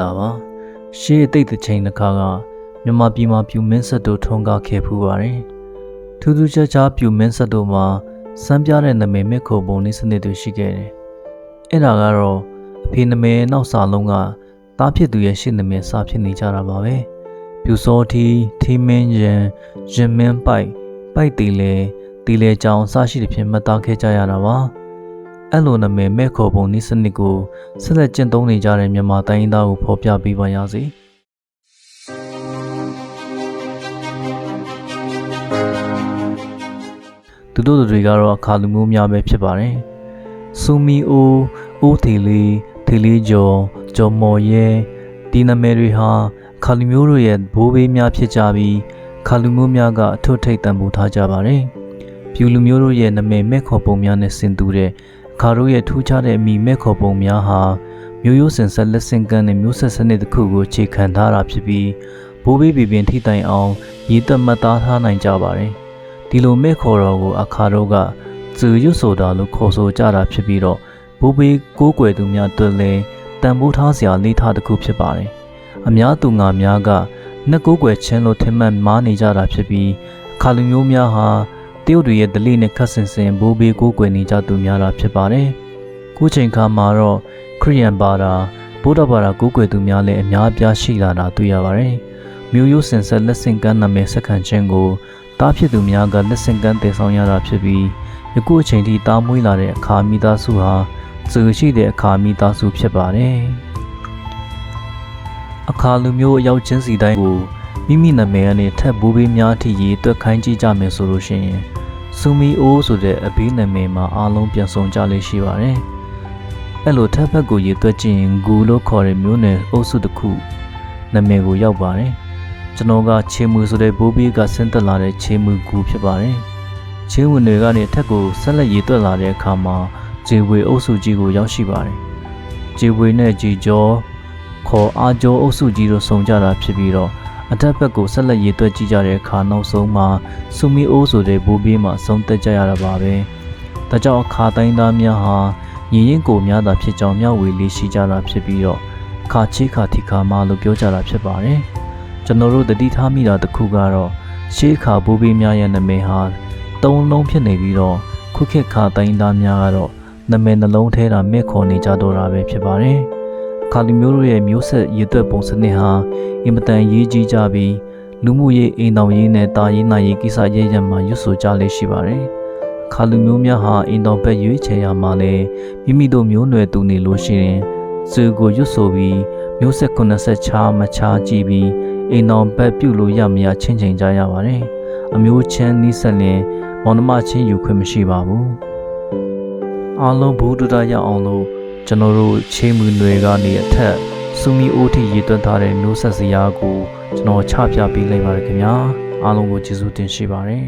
တာပါရှေးအတိတ်တစ်ချိန်တစ်ခါကမြန်မာပြည်မှာပြူမင်းဆက်တို့ထုံးကားခဲ့ဖူးပါတယ်ထူးထူးခြားခြားပြူမင်းဆက်တို့မှာစမ်းပြတဲ့နာမည်မဲ့ခုံပုံလေးစနစ်တွေရှိခဲ့တယ်အဲ့ဒါကတော့အဖေနာမည်နောက်စာလုံးကတားဖြစ်သူရဲ့ရှေ့နာမည်စာဖြစ်နေကြတာပါပဲပြူစောတီထီမင်းရန်ရင်မင်းပိုက်ပိုက်တီလေတီလေကြောင်စရှိတဲ့ဖြင့်မှတ်သားခဲ့ကြရတာပါ အဲ့လိုနာမည်မဲ့ခေါ်ပုံနည်းစနစ်ကိုဆက်လက်ကျင့်သုံးနေကြတဲ့မြန်မာတိုင်းရင်းသားကိုဖော်ပြပေးပါရစေ။သူတို့တွေကတော့အခါလူမျိုးများပဲဖြစ်ပါတယ်။စူမီအိုအိုးထေလေးထေလေးကျော်ကျော်မော်ရဲဒီနာမည်တွေဟာခါလူမျိုးတို့ရဲ့ဘိုးဘေးများဖြစ်ကြပြီးခါလူမျိုးများကအထွတ်ထိပ်တန်ဖိုးထားကြပါတယ်။ပြူလူမျိုးတို့ရဲ့နာမည်မဲ့ခေါ်ပုံများနဲ့ဆင်တူတဲ့အ ခါတို့ရဲ့ထူးခြားတဲ့အမိမဲ့ခေါ်ပုံများဟာမျိုးရိုးစင်ဆက်လက်ဆင့်ကမ်းတဲ့မျိုးဆက်စနစ်တစ်ခုကိုခြေခံထားတာဖြစ်ပြီးဘိုးဘေးပြည်ပင်ထိတိုင်အောင်ရည်သက်မှတ်သားထားနိုင်ကြပါတယ်။ဒီလိုမဲ့ခေါ်တော်ကိုအခါတို့ကဇူရွတ်ဆိုတာလို့ခေါ်ဆိုကြတာဖြစ်ပြီးတော့ဘိုးဘေးကိုးကွယ်သူများတွေ့လဲတန်ဖိုးထားစရာလေးထားတစ်ခုဖြစ်ပါတယ်။အများသူငါများကနှစ်ကိုးကွယ်ချင်းလို့ထင်မှတ်မားနေကြတာဖြစ်ပြီးအခါလူမျိုးများဟာ တရုတ်တွေရဲ့ဒလိနဲ့ခတ်ဆင်ဆင်ဘိုးဘေးကိုးကွယ်နေကြသူများတာဖြစ်ပါတယ်။ခုချိန်ခါမှာတော့ခရိယန်ဘာသာဗုဒ္ဓဘာသာကိုးကွယ်သူများလည်းအများအပြားရှိလာတာတွေ့ရပါတယ်။မျိုးရိုးစင်ဆက်လက်ဆင့်ကမ်းနာမည်ဆက်ခံခြင်းကိုတားဖြစ်သူများကလက်ဆင့်ကမ်းတည်ဆောင်ရတာဖြစ်ပြီးယခုအချိန်ထိတားမွေးလာတဲ့အခါမိသားစုဟာဇူရှိတဲ့အခါမိသားစုဖြစ်ပါတယ်။အခါလူမျိုးအရောက်ချင်းစီတိုင်းကိုမိမိနာမည်နဲ့ထပ်ဘိုးဘေးများအထိရေးတွက်ခိုင်းကြည့်ကြမယ်ဆိုလို့ရှိရင် စူမီအိုးဆိုတဲ့အဘိနာမည်မှာအားလုံးပြန်ဆောင်ကြလိမ့်ရှိပါတယ်။အဲ့လိုထပ်ဘက်ကိုရေးတွက်ကြည့်ရင်ဂူလို့ခေါ်တဲ့မျိုးနယ်အုပ်စုတစ်ခုနာမည်ကိုရောက်ပါတယ်။ကျွန်တော်ကချေမူဆိုတဲ့ဘိုးဘေးကဆင်းသက်လာတဲ့ချေမူဂူဖြစ်ပါတယ်။ချေမူတွေကနေထက်ကိုဆက်လက်ရေးတွက်လာတဲ့အခါမှာဂျေဝေအုပ်စုကြီးကိုရောက်ရှိပါတယ်။ဂျေဝေနဲ့ဂျီကျော်ခေါ်အာကျော်အုပ်စုကြီးတို့စုံကြတာဖြစ်ပြီးတော့ အထက်ဘက်ကိုဆက်လက်ရေးသွက်ကြည့်ကြတဲ့အခါနောက်ဆုံးမှာစူမီအိုးဆိုတဲ့ဘိုးဘေးမှာဆုံးသက်ကြရတာပါပဲ။ဒါကြောင့်အခါတိုင်းသားများဟာညီရင်ကိုများသာဖြစ်ကြောင်းမျှဝေလေးရှိကြတာဖြစ်ပြီးတော့ခါချေခါတီခါမလို့ပြောကြတာဖြစ်ပါတယ်။ကျွန်တော်တို့တတိထားမိတာတစ်ခုကတော့ရှေးခါဘိုးဘေးများရဲ့နာမည်ဟာသုံးလုံးဖြစ်နေပြီးတော့ခုခေတ်ခါတိုင်းသားများကတော့နာမည်နှလုံးထဲတာမဲ့ခေါ်နေကြတော့တာပဲဖြစ်ပါတယ်။ ခါလီမျိုးတို့ရဲ့မျိုးဆက်ရည်သွက်ပုံစနစ်ဟာအင်မတန်ရေးကြီးကြပြီးလူမှုရေးအိမ်တော်ရေးနဲ့တာရေးနာရေးကိစ္စရေးရမှာရွတ်ဆိုကြလေးရှိပါတယ်။ခါလူမျိုးများဟာအိမ်တော်ဘက်ရွေးချယ်ရမှာလဲမိမိတို့မျိုးနွယ်တူနေလို့ရှိရင်စုကိုရွတ်ဆိုပြီးမျိုးဆက်80ချားမချားကြည့်ပြီးအိမ်တော်ဘက်ပြုလို့ရမရချင်းချင်းကြရပါတယ်။အမျိုးချင်းနီးစပ်လင်မောင်နှမချင်းယူခွင့်မရှိပါဘူး။အားလုံးဘူးတူတာရအောင်လို့ ကျွန်တော်တို့ချင်းမူနွယ်ကနေအထက်စူမီအိုတီရည်သွင်းထားတဲ့မျိုးဆက်စရာကိုကျွန်တော်ချပြပေးလိုက်ပါရခင်ဗျာအားလုံးကိုကျေးဇူးတင်ရှိပါတယ်